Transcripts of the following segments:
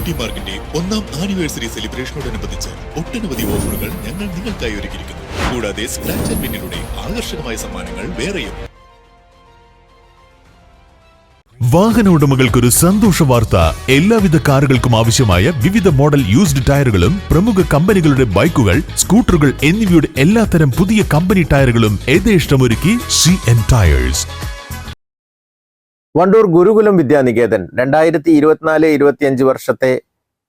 Beauty മാർക്കിന്റെ ഒന്നാം anniversary സെലിബ്രേഷനോടനുബന്ധിച്ച് ഒട്ടനവധി ഓഫറുകൾ ഞങ്ങൾ നിങ്ങൾക്കായി ഒരുക്കിയിരിക്കുന്നു. കൂടാതെ സ്ക്രാച്ച് ആൻഡ് വിന്നിലൂടെ ആകർഷകമായ സമ്മാനങ്ങൾ വേറെയും. വാഹന ഉടമകൾക്കൊരു സന്തോഷ വാർത്ത. എല്ലാവിധ കാറുകൾക്കും ആവശ്യമായ വിവിധ മോഡൽ യൂസ്ഡ് ടയറുകളും പ്രമുഖ കമ്പനികളുടെ ബൈക്കുകൾ സ്കൂട്ടറുകൾ എന്നിവയുടെ എല്ലാത്തരം പുതിയ കമ്പനി ടയറുകളും യഥേഷ്ടമൊരുക്കി C N tyres Wandoor Gurukulam Vidyaniketan രണ്ടായിരത്തി ഇരുപത്തിനാല് ഇരുപത്തിയഞ്ച് വർഷത്തെ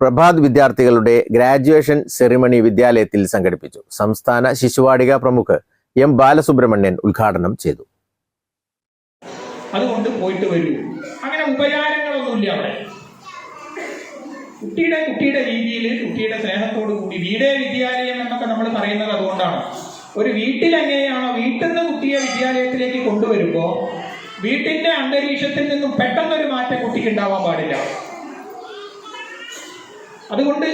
പ്രഭാത് വിദ്യാർത്ഥികളുടെ ഗ്രാജുവേഷൻ സെറിമണി വിദ്യാലയത്തിൽ സംഘടിപ്പിച്ചു. സംസ്ഥാന ശിശുവാടിക പ്രമുഖ് എം ബാലസുബ്രഹ്മണ്യൻ ഉദ്ഘാടനം ചെയ്തു. അതുകൊണ്ട് പോയിട്ട് വരൂ. അങ്ങനെ ഉപചാരങ്ങളൊന്നുമില്ല അവിടെ. കുട്ടിയുടെ കുട്ടിയുടെ രീതിയിൽ കുട്ടിയുടെ സ്നേഹത്തോടു കൂടി വീടേ വിദ്യാലയം എന്നൊക്കെ നമ്മൾ പറയുന്നത് അതുകൊണ്ടാണ്. ഒരു വീട്ടിൽ എങ്ങനെയാണോ വീട്ടിൽ നിന്ന് കുട്ടിയെ വിദ്യാലയത്തിലേക്ക് കൊണ്ടുവരുമ്പോൾ വീട്ടിന്റെ അന്തരീക്ഷത്തിൽ നിന്നും പെട്ടെന്നൊരു മാറ്റം കുട്ടിക്ക് ഉണ്ടാവാൻ പാടില്ല. അതുകൊണ്ട്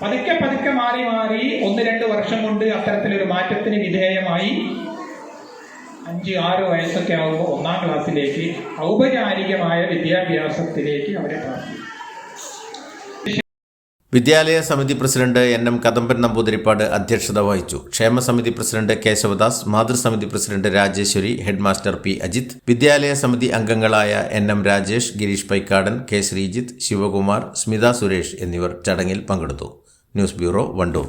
പതുക്കെ പതുക്കെ മാറി മാറി ഒന്ന് രണ്ട് വർഷം കൊണ്ട് അത്തരത്തിലൊരു മാറ്റത്തിന് വിധേയമായി അഞ്ച് ആറ് വയസ്സൊക്കെ ആകുമ്പോൾ ഒന്നാം ക്ലാസ്സിലേക്ക് ഔപചാരികമായ വിദ്യാഭ്യാസത്തിലേക്ക് അവരെ പ്രാപ്തി വിദ്യാലയ സമിതി president N M Kadamban Namboothiripad അധ്യക്ഷത വഹിച്ചു. ക്ഷേമസമിതി president Keshavadas മാതൃസമിതി president Rajeshwari headmaster P Ajith വിദ്യാലയ സമിതി അംഗങ്ങളായ N M Rajesh Girish Paikkadan K Sreejith Sivakumar Smitha Suresh എന്നിവർ ചടങ്ങിൽ പങ്കെടുത്തു. News bureau Wandoor.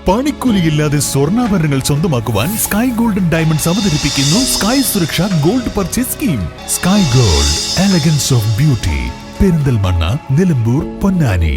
പണിക്കൂലിയില്ലാതെ സ്വർണാഭരണങ്ങൾ സ്വന്തമാക്കുവാൻ സ്കൈ ഗോൾഡൻ ഡയമണ്ട്സ് അവതരിപ്പിക്കുന്നു സ്കൈ സുരക്ഷ gold purchase scheme. Sky gold elegance of beauty. Perinthalmanna Nilambur Ponnani.